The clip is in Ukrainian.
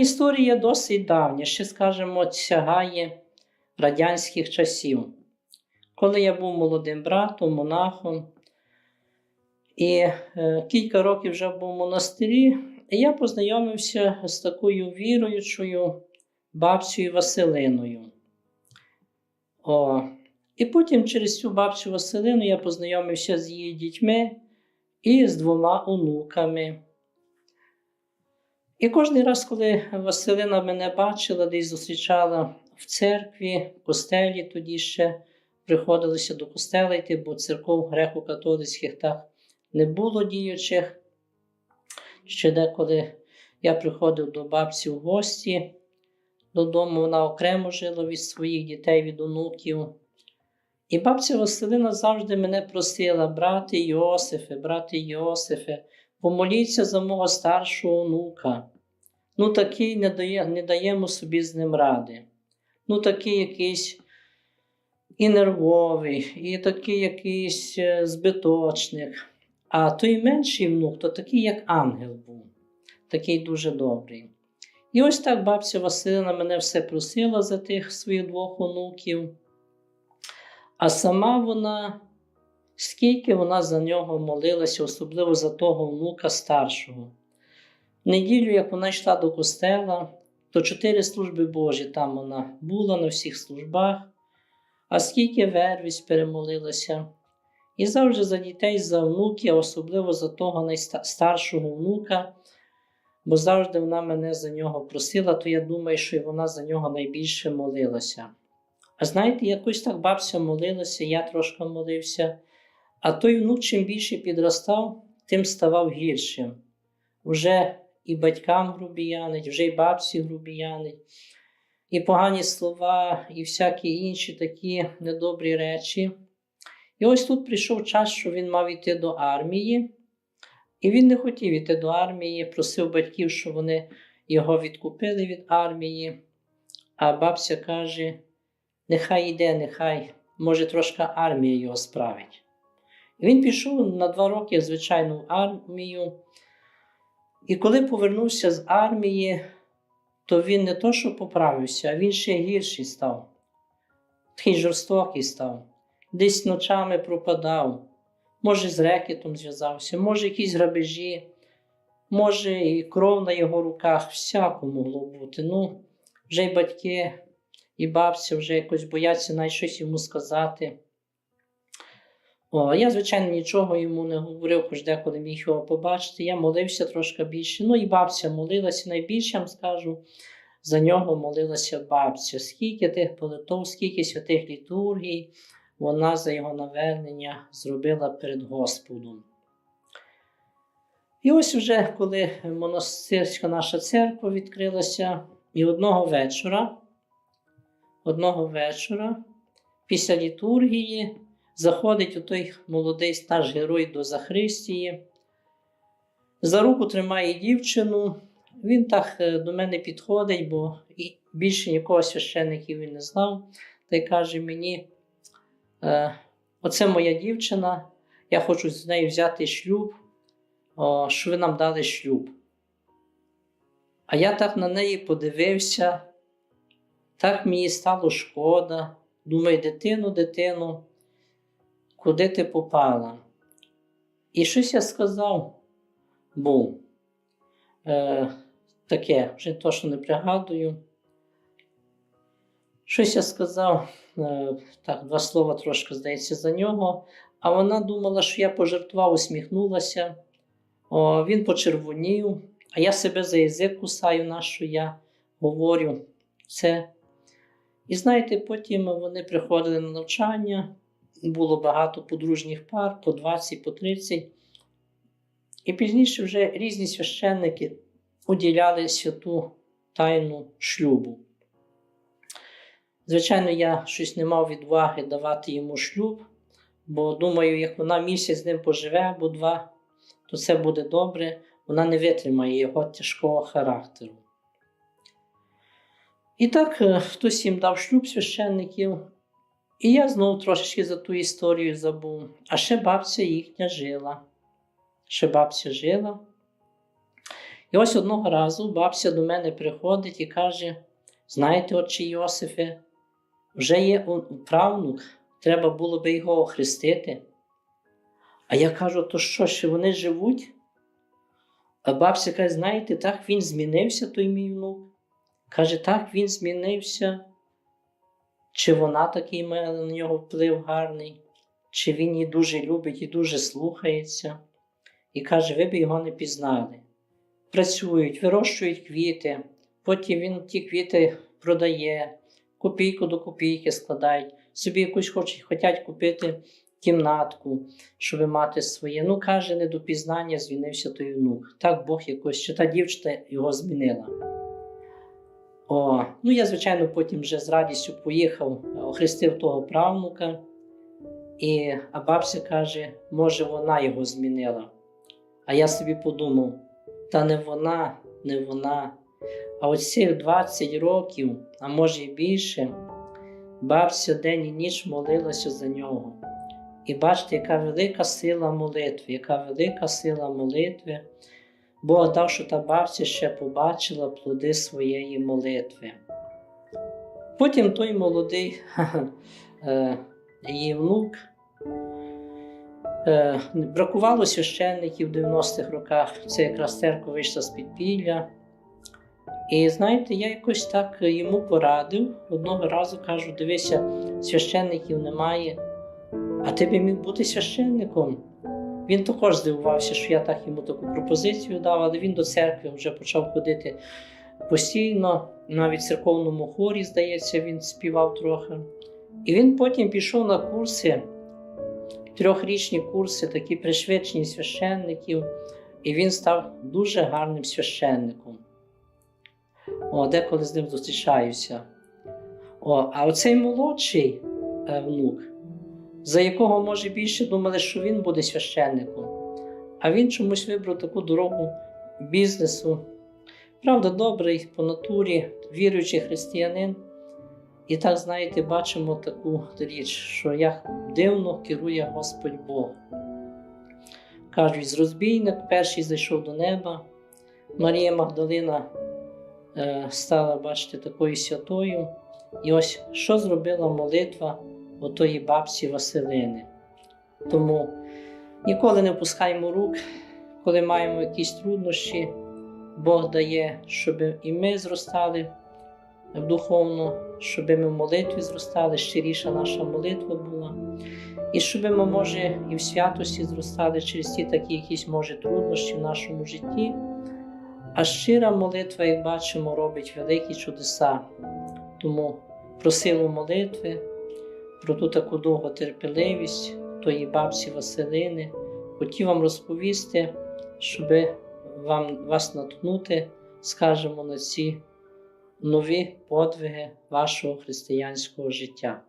історія досить давня, ще, скажімо, сягає радянських часів. Коли я був молодим братом, монахом, і е, кілька років вже був в монастирі, і я познайомився з такою віруючою бабцею Василиною. О, і потім через цю бабцю Василину я познайомився з її дітьми і з двома онуками. І кожен раз, коли Василина мене бачила, десь зустрічала в церкві, в костелі, тоді ще приходилося до костела йти, бо церков греко-католицьких так не було діючих. Ще деколи я приходив до бабці в гості додому, вона окремо жила від своїх дітей, від онуків. І бабця Василина завжди мене просила, брати Йосифе, брати Йосифе, помоліться за мого старшого онука. Ну, такий не, дає, не даємо собі з ним ради. Ну, такий якийсь і нервовий, і такий якийсь е, збиточник. А той менший внук, то такий, як ангел був, такий дуже добрий. І ось так бабця Василина мене все просила за тих своїх двох онуків. А сама вона, скільки вона за нього молилася, особливо за того внука старшого. В неділю, як вона йшла до костела, то чотири служби Божі там вона була на всіх службах, а скільки вервість перемолилася. І завжди за дітей, за внуків, а особливо за того найстаршого внука, бо завжди вона мене за нього просила, то я думаю, що і вона за нього найбільше молилася. А знаєте, якось так бабця молилася, я трошки молився, а той внук, чим більше підростав, тим ставав гіршим. Вже і батькам грубіянить, вже й бабці грубіянить, і погані слова, і всякі інші такі недобрі речі. І ось тут прийшов час, що він мав йти до армії, і він не хотів йти до армії, просив батьків, щоб вони його відкупили від армії. А бабця каже: нехай йде, нехай, може, трошки армія його справить. Він пішов на два роки в звичайну армію. І коли повернувся з армії, то він не то, що поправився, а він ще гірший став. Такий жорстокий став, десь ночами пропадав, може, з рекетом зв'язався, може, якісь грабежі, може, і кров на його руках, всяко могло бути. Ну, вже й батьки, і бабця вже якось бояться навіть щось йому сказати. О, Я, звичайно, нічого йому не говорив, хоч деколи міг його побачити. Я молився трошки більше. Ну і бабця молилася найбільше, я вам скажу, за нього молилася бабця. Скільки тих молитов, скільки святих літургій вона за його навернення зробила перед Господом. І ось вже коли монастирська наша церква відкрилася, і одного вечора, одного вечора, після літургії. Заходить у той молодий наш герой до Захристії, за руку тримає дівчину. Він так е, до мене підходить, бо більше нікого священників він не знав. Та й каже мені: «Е, оце моя дівчина, я хочу з нею взяти шлюб, що ви нам дали шлюб. А я так на неї подивився, так мені стало шкода. Думаю, дитину, дитину куди ти попала. І щось я сказав був е, таке, вже точно не пригадую. Щось я сказав, е, так, два слова трошки здається за нього, а вона думала, що я пожартував, усміхнулася. О, Він почервонів, а я себе за язик кусаю, на що я говорю це. І знаєте, потім вони приходили на навчання було багато подружніх пар, по 20, по 30. І пізніше вже різні священники уділяли святу тайну шлюбу. Звичайно, я щось не мав відваги давати йому шлюб, бо думаю, як вона місяць з ним поживе або два, то це буде добре, вона не витримає його тяжкого характеру. І так, е, хтось їм дав шлюб священників, і я знову трошечки за ту історію забув. А ще бабця їхня жила. Ще бабця жила. І ось одного разу бабця до мене приходить і каже: знаєте, отче Йосифе, вже є правнук, треба було би його охрестити. А я кажу, то що, ще вони живуть? А бабця каже, знаєте, так він змінився, той мій внук. Каже, так він змінився. Чи вона такий має на нього вплив гарний, чи він її дуже любить і дуже слухається. І каже, ви б його не пізнали. Працюють, вирощують квіти, потім він ті квіти продає, копійку до копійки складають, собі якусь хочуть, хочуть купити кімнатку, щоб мати своє. Ну, каже, не до пізнання звінився той внук. Так Бог якось, чи та дівчина його змінила. О, ну я, звичайно, потім вже з радістю поїхав, охрестив того правнука. І, а бабця каже, може, вона його змінила. А я собі подумав: та не вона, не вона. А цих 20 років, а може й більше, бабця день і ніч молилася за нього. І бачите, яка велика сила молитви, яка велика сила молитви. Бог дав, що та бабця ще побачила плоди своєї молитви. Потім той молодий е, її внук. Е, Бракувало священників в 90-х роках. Це якраз церква вийшла з підпілля. І знаєте, я якось так йому порадив. Одного разу кажу: дивися, священників немає, а ти би міг бути священником. Він також здивувався, що я так йому таку пропозицію дав, але він до церкви вже почав ходити постійно, навіть в церковному хорі, здається, він співав трохи. І він потім пішов на курси, трьохрічні курси, такі пришвидшені священників, і він став дуже гарним священником. О, деколи з ним зустрічаюся. О, а оцей молодший е, внук, за якого, може, більше думали, що він буде священником, а він чомусь вибрав таку дорогу бізнесу. Правда, добрий по натурі, віруючий християнин. І так, знаєте, бачимо таку річ, що як дивно керує Господь Бог. Кажуть, розбійник перший зайшов до неба. Марія Магдалина е, стала, бачите, такою святою. І ось що зробила молитва отої бабці Василини. Тому ніколи не опускаємо рук, коли маємо якісь труднощі. Бог дає, щоб і ми зростали духовно, щоб ми в молитві зростали, щиріша наша молитва була. І щоб ми, може, і в святості зростали через ті такі якісь, може, труднощі в нашому житті. А щира молитва, як бачимо, робить великі чудеса. Тому про силу молитви, про ту таку довготерпеливість тої бабці Василини хотів вам розповісти, щоб вам, вас наткнути, скажімо, на ці нові подвиги вашого християнського життя.